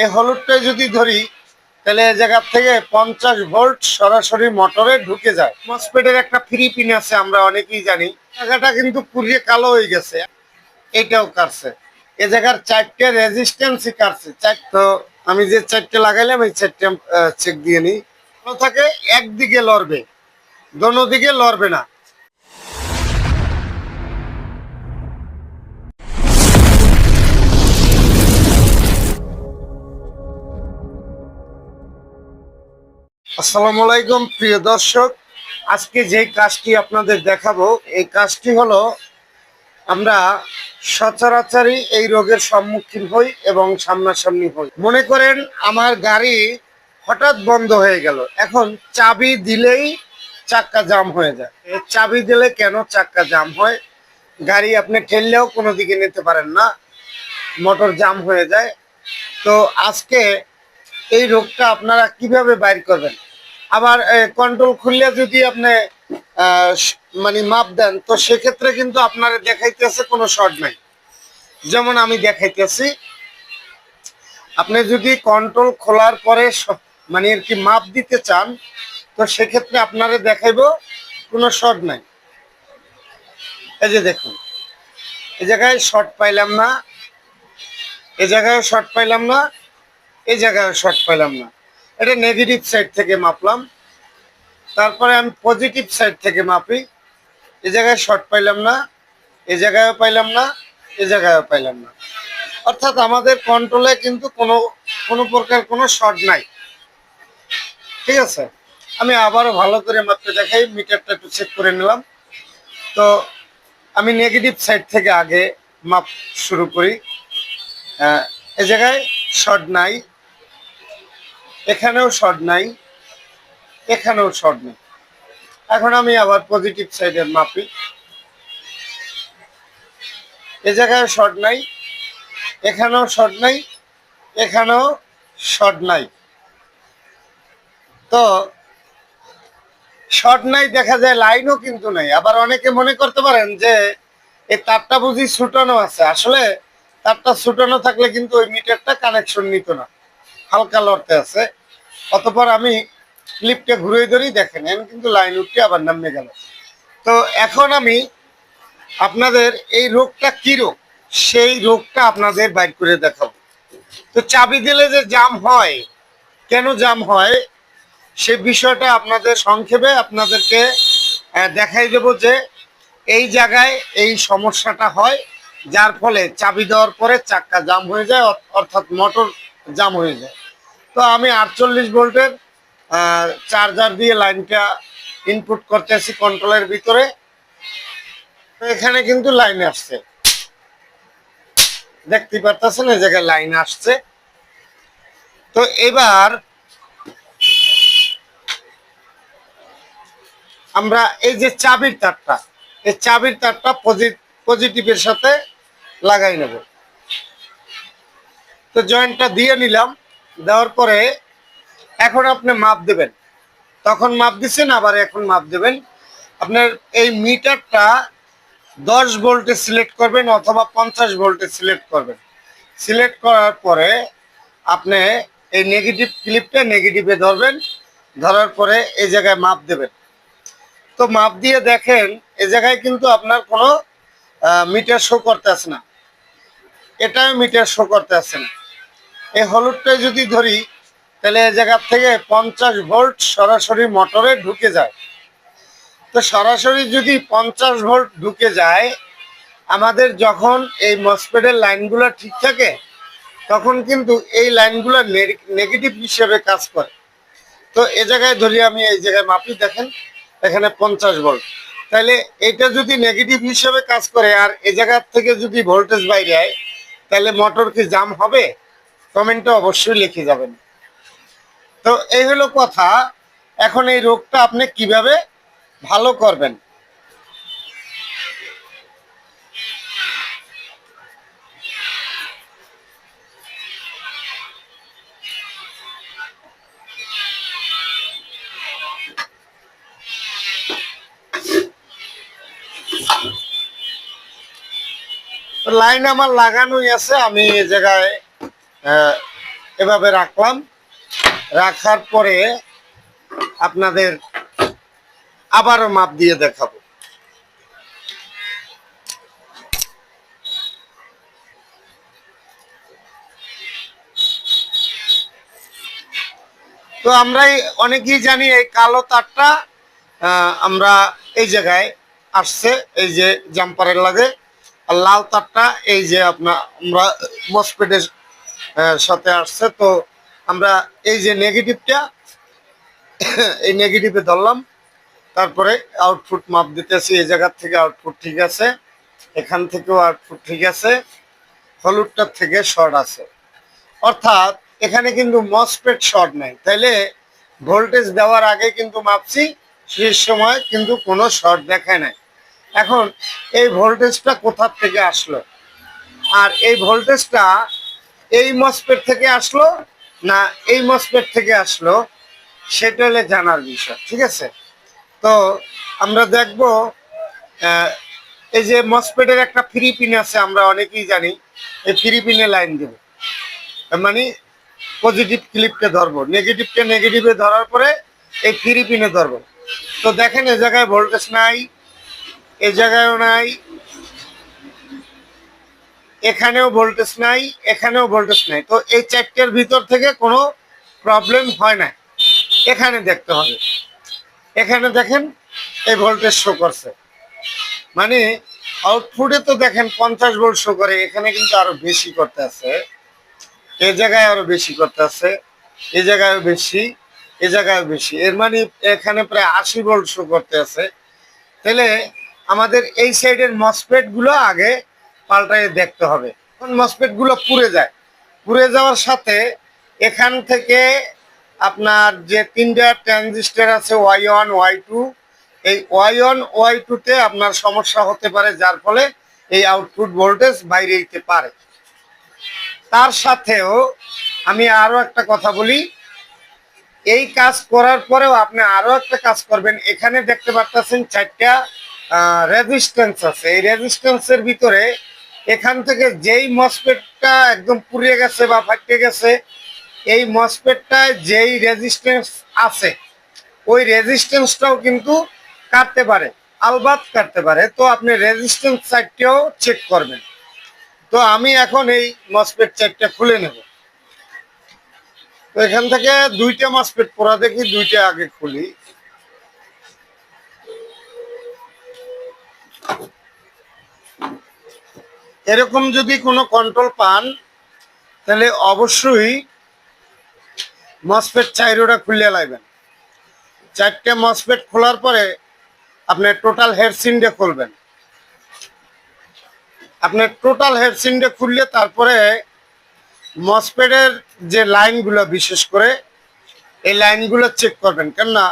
এই হলুদটা যদি ধরি, তাহলে এই জায়গা থেকে পঞ্চাশ ভোল্ট সরাসরি মোটরে ঢুকে যায়। মসপেটের একটা ফ্রি পিন আছে, আমরা অনেকেই জানি। জায়গাটা কিন্তু পুড়িয়ে কালো হয়ে গেছে। এটাও কাটছে। এ জায়গার চারটে রেজিস্ট্যান্সই কাটছে। চার তো আমি যে চারটে লাগাইলাম, এই চারটে চেক দিয়ে নিই। থাকে, একদিকে লড়বে। দোনো দিকে লড়বে না। আসসালামু আলাইকুম, প্রিয় দর্শক। আজকে যে কাজটি আপনাদের দেখাবো, এই কাজটি হলো আমরা সচরাচরই এই রোগের সম্মুখীন হই এবং সামনাসামনি হই। মনে করেন, আমার গাড়ি হঠাৎ বন্ধ হয়ে গেল। এখন চাবি দিলেই চাক্কা জাম হয়ে যায়। চাবি দিলে কেন চাক্কা জাম হয়? গাড়ি আপনি ঠেললেও কোনো দিকে নিতে পারেন না। মোটর জাম হয়ে যায়। তো আজকে এই রোগটা আপনারা কীভাবে বাইর করবেন? আবার কন্ট্রোল খুললে যদি আপনি মানে মাপ দেন, তো সেক্ষেত্রে কিন্তু আপনার দেখাইতেছে কোনো শর্ট নাই। যেমন আমি দেখাইতেছি আপনি যদি কন্ট্রোল খোলার পরে মানে আর কি মাপ দিতে চান, তো সেক্ষেত্রে আপনারে দেখাইবো কোনো শর্ট নাই। এই যে দেখুন, এই জায়গায় শর্ট পাইলাম না, এই জায়গায় শর্ট পাইলাম না, এই জায়গায় শর্ট পাইলাম না। এটা নেগেটিভ সাইড থেকে মাপলাম। তারপরে আমি পজিটিভ সাইড থেকে মাপি। এ জায়গায় শর্ট পাইলাম না, এ জায়গায়ও পাইলাম না, এ জায়গায়ও পাইলাম না। অর্থাৎ আমাদের কন্ট্রোলে কিন্তু কোনো কোনো প্রকার কোনো শর্ট নাই। ঠিক আছে? আমি আবারও ভালো করে মাপতে দেখাই মিটারটা একটু চেক করে নিলাম। তো আমি নেগেটিভ সাইড থেকে আগে মাপ শুরু করি। এ জায়গায় শর্ট নাই। এখানেও শর্ট নাই, এখানেও শর্ট নেই। এখন আমি আবার পজিটিভ সাইডের মাপি। এ জায়গায় শর্ট নাই, এখানেও শর্ট নাই, এখানেও শর্ট নাই। তো শর্ট নাই দেখা যায় লাইনও কিন্তু নাই। আবার অনেকে মনে করতে পারেন যে, এই তারটা বুঝি ছুটানো আছে। আসলে তারটা ছুটানো থাকলে কিন্তু ওই মিটারটা কানেকশন নিত না। হালকা লড়তে আছে। অতপর আমি ক্লিপটা ঘুরে ধরি দেখেন কিন্তু লাইন উঠতে আবার নামে গেল। তো এখন আমি আপনাদের এই রোগটা কি রোগ? সেই রোগটা আপনাদের বাইর করে দেখাবো। তো চাবি দিলে যে জাম হয়, কেন জাম হয়, সে বিষয়টা আপনাদের সংক্ষেপে আপনাদেরকে দেখাই দেব যে এই জায়গায় এই সমস্যাটা হয়, যার ফলে চাবি দেওয়ার পরে চাক্কা জাম হয়ে যায় অর- অর্থাৎ মোটর জাম হয়ে যায়। তো আমি আটচল্লিশ ভোল্টের চার্জার দিয়ে লাইনটা ইনপুট করতেছি কন্ট্রোলের ভিতরে। এখানে কিন্তু লাইন আসছে। দেখতে পারতেছেন এই জায়গায় লাইন আসছে। তো এবার আমরা এই যে চাবির তারটা, এই চাবির তারটা পজিটিভের সাথে লাগাই নেব। তো জয়েন্টটা দিয়ে নিলাম। দেওয়ার পরে এখন আপনি মাপ দেবেন। তখন মাপ দিচ্ছেন, আবার এখন মাপ দেবেন। আপনার এই মিটারটা দশ ভোল্টে সিলেক্ট করবেন অথবা পঞ্চাশ ভোল্টে সিলেক্ট করবেন। সিলেক্ট করার পরে আপনি এই নেগেটিভ ক্লিপটা নেগেটিভে ধরবেন। ধরার পরে এই জায়গায় মাপ দেবেন। তো মাপ দিয়ে দেখেন, এ জায়গায় কিন্তু আপনার কোনো মিটার শো করতে আসে না। এটাও মিটার শো করতে আসে না। এই হলুদটা যদি ধরি, তাহলে এ জায়গার থেকে পঞ্চাশ ভোল্ট সরাসরি মোটরে ঢুকে যায়। তো সরাসরি যদি পঞ্চাশ ভোল্ট ঢুকে যায়, আমাদের যখন এই মসপেডের লাইনগুলো ঠিক থাকে, তখন কিন্তু এই লাইনগুলো নেগেটিভ হিসেবে কাজ করে। তো এ জায়গায় ধরি আমি, এই জায়গায় মাপি, দেখেন, এখানে পঞ্চাশ ভোল্ট। তাহলে এটা যদি নেগেটিভ হিসেবে কাজ করে, আর এ জায়গার থেকে যদি ভোল্টেজ বাইরে হয় তাহলে মোটর কি জাম হবে? কমেন্টে অবশ্যই লিখে যাবেন। তো এই হলো কথা। এখন এই রোগটা আপনি কীভাবে ভালো করবেন? লাইন আমার লাগানোই আছে, আমি এই জায়গায় এভাবে রাখলাম। রাখার পরে আপনাদের আবারও মাপ দিয়ে দেখাবো। তো আমরাই অনেকেই জানি এই কালো তারটা আমরা এই জায়গায় আসছে, এই যে জাম্পারের লাগে। আর লাল তারটা, এই যে আপনার, আমরা মসপেডের সাথে আসছে। তো আমরা এই যে নেগেটিভটা এই নেগেটিভে ধরলাম। তারপরে আউটপুট মাপ দিতেছি। এই জায়গার থেকে আউটপুট ঠিক আছে। এখান থেকেও আউটপুট ঠিক আছে। হলুদটার থেকে শর্ট আছে। অর্থাৎ এখানে কিন্তু মসপেট শর্ট নেই। তাইলে ভোল্টেজ দেওয়ার আগে কিন্তু মাপছি সেই সময় কিন্তু কোনো শর্ট দেখায় নাই। এখন এই ভোল্টেজটা কোথার থেকে আসলো? আর এই ভোল্টেজটা এই মসপেট থেকে আসলো না এই মসপেট থেকে আসলো, সেটা হলে জানার বিষয়, ঠিক আছে? তো আমরা দেখব এই যে মসপেটের একটা ফ্রি পিন আছে, আমরা অনেকেই জানি, এই ফ্রি পিনে লাইন দেব। মানে পজিটিভ ক্লিপটা ধরবো নেগেটিভকে নেগেটিভে ধরার পরে এই ফ্রি পিনে ধরবো। তো দেখেন, এ জায়গায় ভোল্টেজ নাই, এ জায়গায়ও নাই এখানেও ভোল্টেজ নাই, এখানেও ভোল্টেজ নাই। তো এই চারটের ভিতর থেকে কোনো প্রবলেম হয় না। এখানে দেখতে হবে। এখানে দেখেন এই ভোল্টেজ শো করছে। মানে আউটপুটে তো দেখেন পঞ্চাশ ভোল্ট শো করে, এখানে কিন্তু আরও বেশি করতে আছে। এ জায়গায় আরও বেশি করতে আছে এই জায়গায় বেশি, এ জায়গায় বেশি। এর মানে এখানে প্রায় আশি ভোল্ট শো করতে আছে। তাহলে আমাদের এই সাইডের মসপেটগুলো আগে পাল্টায় দেখতে হবে। মসপেটগুলো পুড়ে যায়। পুড়ে যাওয়ার সাথে এখান থেকে আপনার যে তিনটা ট্রানজিস্টার আছে ওয়াই ওয়ান ওয়াই টু এই ওয়াই ওয়ান ওয়াই টুতে আপনার সমস্যা হতে পারে, যার ফলে এই আউটপুট ভোল্টেজ বাইরে দিতে পারে। তার সাথেও আমি আরও একটা কথা বলি। এই কাজ করার পরেও আপনি আরও একটা কাজ করবেন। এখানে দেখতে পাচ্ছেন চারটা রেজিস্ট্যান্স আছে। এই রেজিস্ট্যান্সের ভিতরে এখান থেকে যেই মসপেটটা একদম পুড়িয়ে গেছে বা ফাটে গেছে, এই মসপেটটায় যেই রেজিস্ট্যান্স আছে, ওই রেজিস্ট্যান্সটাও কিন্তু কাটতে পারে, আলবাত কাটতে পারে। তো আপনি রেজিস্ট্যান্স সাইডটাও চেক করবেন। তো আমি এখন এই মসপেট চারটা খুলে নেব। তো এখান থেকে দুইটা মসপেট পড়া দেখি, দুইটা আগে খুলি। এরকম যদি কোনো কন্ট্রোল পান, তাহলে অবশ্যই মসপেট চাইরোটা খুলে লাগবেন চারটে মসপেট খোলার পরে আপনি টোটাল হেড সিনডে খুলবেন। আপনার টোটাল হেড সিনডে খুললে তারপরে মসপেটের যে লাইনগুলো বিশেষ করে এই লাইনগুলো চেক করবেন। কেননা,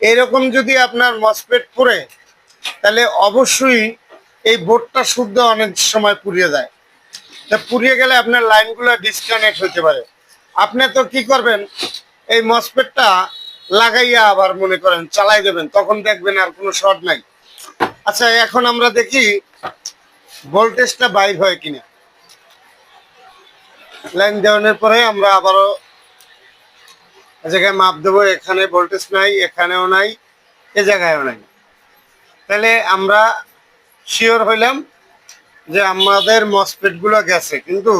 এরকম যদি আপনার মসপেট পড়ে, তাহলে অবশ্যই এই বোর্ডটা শুদ্ধ অনেক সময় পুড়িয়ে যায়। তা পুড়িয়ে গেলে আপনার লাইনগুলো ডিসকানেক্ট হতে পারে। আপনি তো কি করবেন, এই মসপেটটা লাগাইয়া আবার মনে করেন চালাই দেবেন, তখন দেখবেন আর কোনো শর্ট নাই। আচ্ছা এখন আমরা দেখি ভোল্টেজটা বাইর হয় কিনা। লাইন দেওয়ানোর পরে আমরা আবারও জায়গায় মাপ দেবো, এখানে ভোল্টেজ নাই, এখানেও নাই, এ জায়গায়ও নাই। তাহলে আমরা শিওর হইলাম যে আমাদের মসপেটগুলো গেছে। কিন্তু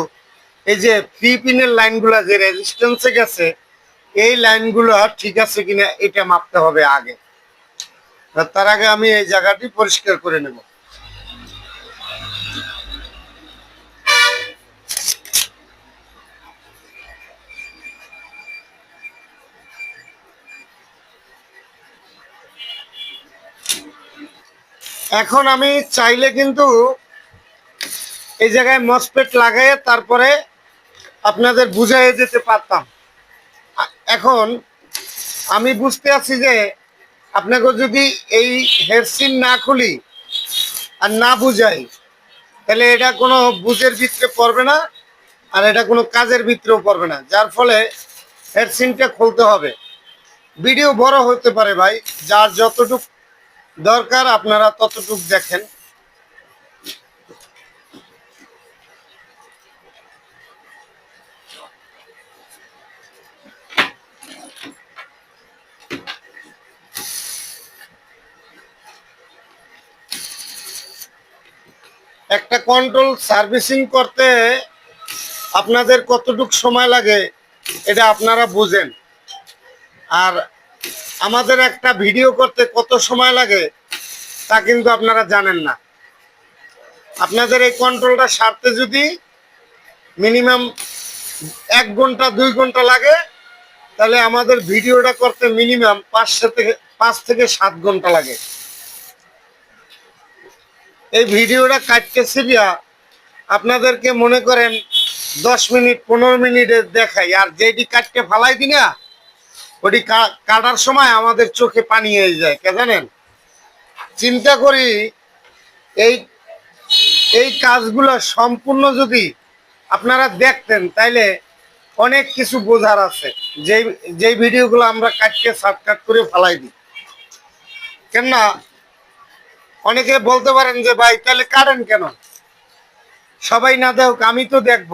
এই যে ফ্রি পিনের লাইনগুলো যে রেজিস্ট্যান্সে গেছে, এই লাইনগুলো ঠিক আছে কিনা এটা মাপতে হবে আগে। তার আগে আমি এই জায়গাটি পরিষ্কার করে নেব। এখন আমি চাইলে কিন্তু এই জায়গায় মসপেট লাগাই তারপরে আপনাদের বুঝাই যেতে পারতাম। এখন আমি বুঝতে আছি যে আপনাকে যদি এই হেডসিন না খুলি আর না বুঝাই, তাহলে এটা কোনো বুঝের ভিতরে পড়বে না আর এটা কোনো কাজের ভিতরেও পড়বে না, যার ফলে হেডসিনটা খুলতে হবে। ভিডিও বড় হতে পারে ভাই, যার যতটুক দরকার আপনারা ততটুক দেখেন। একটা কন্ট্রোল সার্ভিসিং করতে আপনাদের কতটুক সময় লাগে, এটা আপনারা বুঝেন। আর আমাদের একটা ভিডিও করতে কত সময় লাগে, তা কিন্তু আপনারা জানেন না। আপনাদের এই কন্ট্রোলটা সারতে যদি মিনিমাম এক ঘণ্টা, দুই ঘণ্টা লাগে, তাহলে আমাদের ভিডিওটা করতে মিনিমাম পাঁচশো থেকে, পাঁচ থেকে সাত ঘণ্টা লাগে। এই ভিডিওটা কাটতে সিরিয়া আপনাদেরকে মনে করেন দশ মিনিট, পনেরো মিনিটে দেখাই, আর যেটি কাটতে ফালাই দি না ওটি কাটার সময় আমাদের চোখে পানি হয়ে যায়, কে জানেন? চিন্তা করি এই এই কাজগুলো সম্পূর্ণ যদি আপনারা দেখতেন, তাইলে অনেক কিছু বোঝার আছে। যেই যেই ভিডিওগুলো আমরা কাটকে শর্টকাট করে ফালাই দিই। কেননা, অনেকে বলতে পারেন যে, ভাই, তাহলে কাটেন কেন? সবাই না দেখ আমি তো দেখব।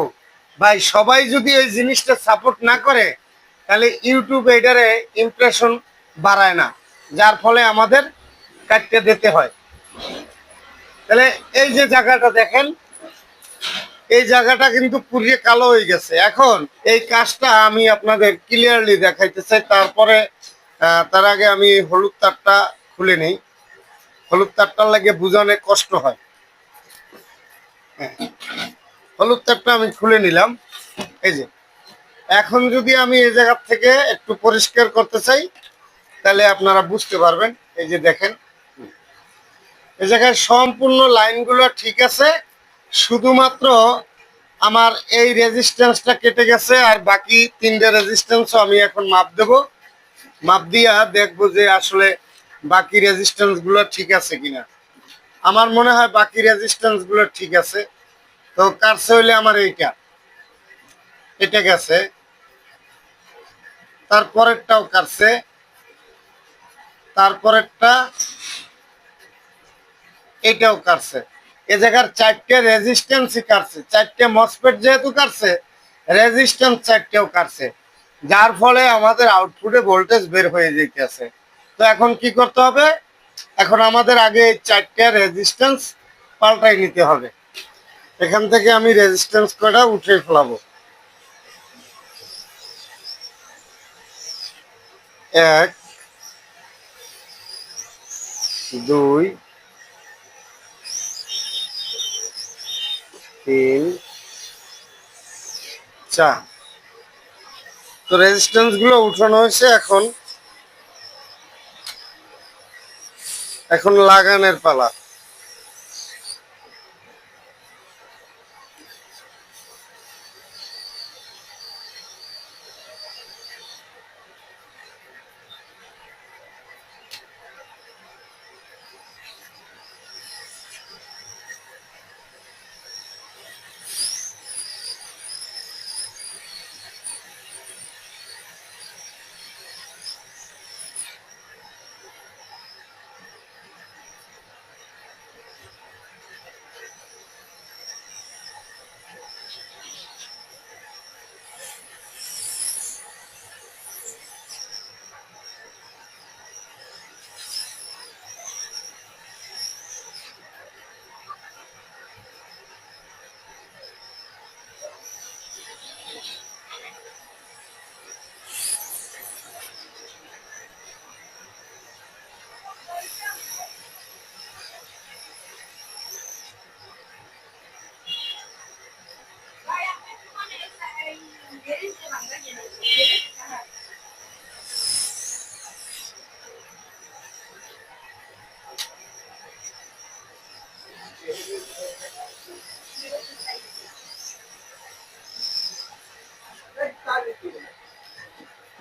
ভাই, সবাই যদি এই জিনিসটা সাপোর্ট না করে তাহলে ইউটিউব এটারে ইমপ্রেশন বাড়ায় না, যার ফলে আমাদের কাটতে দিতে হয়। তাহলে এই যে জায়গাটা দেখেন, এই জায়গাটা কিন্তু পুরিয়ে কালো হয়ে গেছে। এখন এই কাজটা আমি আপনাদের ক্লিয়ারলি দেখাইতে চাই। তারপরে তার আগে আমি হলুদ তারটা খুলে নেই। হলুদ তারটার লাগে বুঝানো কষ্ট হয়। হ্যাঁ। হলুদ তারটা আমি খুলে নিলাম। এই যে এখন যদি আমি এই জায়গা থেকে একটু পরিষ্কার করতে চাই, তাহলে আপনারা বুঝতে পারবেন। এই যে দেখেন, এই জায়গায় সম্পূর্ণ লাইনগুলো ঠিক আছে। শুধুমাত্র আমার এই রেজিস্ট্যান্সটা কেটে গেছে, আর বাকি তিনটে রেজিস্ট্যান্সও আমি এখন মাপ দেব। মাপ দিয়া দেখব যে আসলে বাকি রেজিস্ট্যান্সগুলো ঠিক আছে কিনা। আমার মনে হয় বাকি রেজিস্ট্যান্সগুলো ঠিক আছে। তো কাটছে হইলে আমার এইটা? এটা গেছে। তারপরেরটাও কাটছে। তারপরেরটা এটাও কাটছে। এ জায়গার চারটে রেজিস্ট্যান্সই কাটছে। চারটে মসপেট যেহেতু কাটছে রেজিস্ট্যান্স চারটেও কাটছে। যার ফলে আমাদের আউটপুটে ভোল্টেজ বের হয়ে যেতেছে তো এখন কি করতে হবে? এখন আমাদের আগে এই চারটে রেজিস্ট্যান্স পাল্টাই নিতে হবে। এখান থেকে আমি রেজিস্ট্যান্স কটা উঠে ফেলাবো? এক দুই তিন চার। তো রেজিস্ট্যান্সগুলো উঠানো হয়েছে এখন। এখন লাগানের পালা।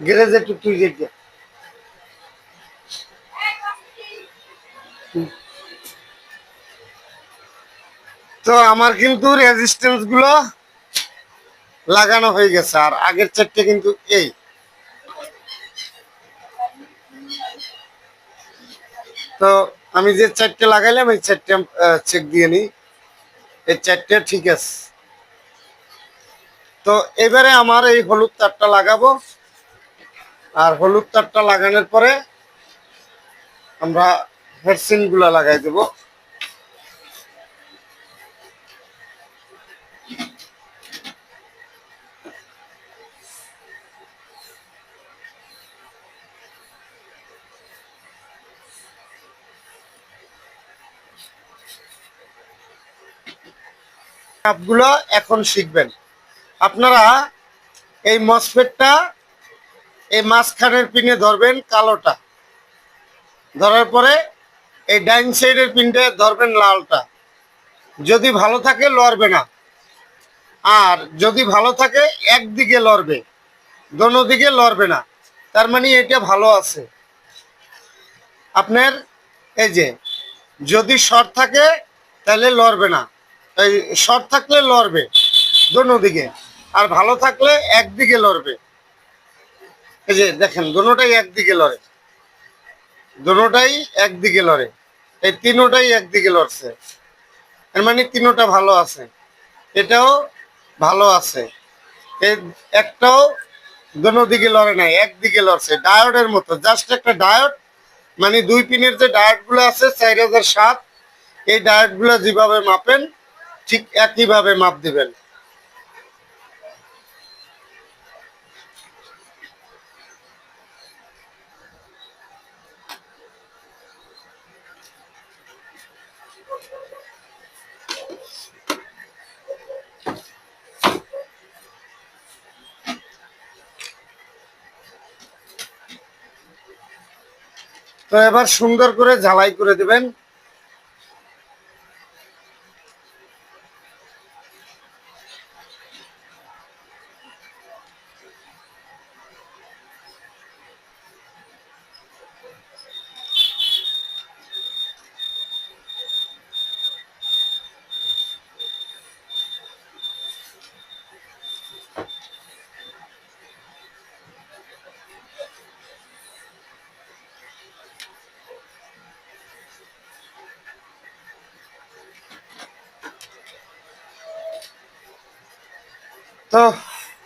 গ্যারেজে তুই যেতে তো আমার কিন্তু রেজিস্ট্যান্সগুলো লাগানো হয়ে গেছে, আর আগের চারটে কিন্তু এই। তো আমি যে চারটে লাগাইলাম, এই চারটে চেক দিয়ে নিই। এই চারটে ঠিক আছে। তো এবারে আমার এই হলুদ তারটা লাগাবো। আর হলুদ তারটা লাগানোর পরে আমরা হেডসিনগুলো লাগাই দেব। কাপগুলো এখন শিখবেন। আপনারা এই মসফেটটা এই মাঝখানের পিনে ধরবেন কালোটা। ধরার পরে এই ডাইন সাইডের পিনটা ধরবেন লালটা। যদি ভালো থাকে লড়বে না। আর যদি ভালো থাকে একদিকে লড়বে, দোনো দিকে লড়বে না। তার মানে এটা ভালো আছে। আপনার এই যে, যদি শর্ট থাকে তাহলে লড়বে না। এই শর্ট থাকলে লড়বে, দোনো দিকে। আর ভালো থাকলে একদিকে লড়বে। এই যে দেখেন, দোনোটাই একদিকে লড়ে। দোনোটাই একদিকে লড়ে। এই তিনোটাই একদিকে লড়ছে। এর মানে তিনোটা ভালো আছে। এটাও ভালো আছে। এই একটাও দোনো দিকে লড়ে নাই, একদিকে লড়ছে। ডায়োডের মতো, জাস্ট একটা ডায়োড মানে দুই পিনের যে ডায়োডগুলো আছে, চার হাজার সাত, এই ডায়োডগুলো যেভাবে মাপেন, ঠিক একইভাবে মাপ দিবেন। তো এবার সুন্দর করে ঝালাই করে দিবেন। তো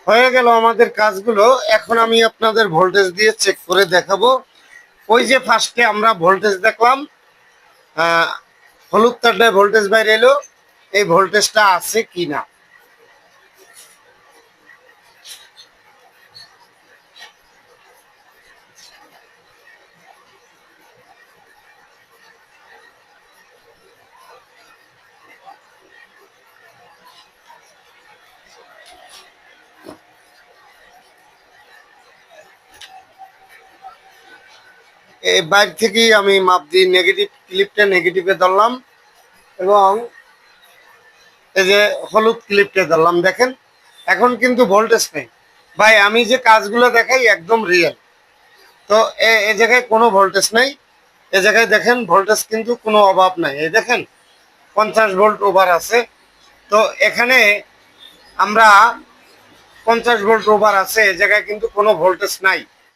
হয়ে গেল আমাদের কাজগুলো। এখন আমি আপনাদের ভোল্টেজ দিয়ে চেক করে দেখাবো। ওই যে ফার্স্টে আমরা ভোল্টেজ দেখলাম হলুদ তারটায় ভোল্টেজ বাইরে এলো। এই ভোল্টেজটা আছে কি না এই বাইর থেকেই আমি মাপ দিয়ে নেগেটিভ ক্লিপটা নেগেটিভে ধরলাম এবং এই যে হলুদ ক্লিপটা ধরলাম, দেখেন? এখন কিন্তু ভোল্টেজ নেই। ভাই, আমি যে কাজগুলো দেখাই একদম রিয়েল তো এ- এ জায়গায় কোনো ভোল্টেজ নেই। এ জায়গায় দেখেন ভোল্টেজ কিন্তু কোনো অভাব নাই। এই দেখেন, পঞ্চাশ ভোল্ট ওভার আছে। তো এখানে আমরা পঞ্চাশ ভোল্ট ওভার আছে, এ জায়গায় কিন্তু কোনো ভোল্টেজ নাই।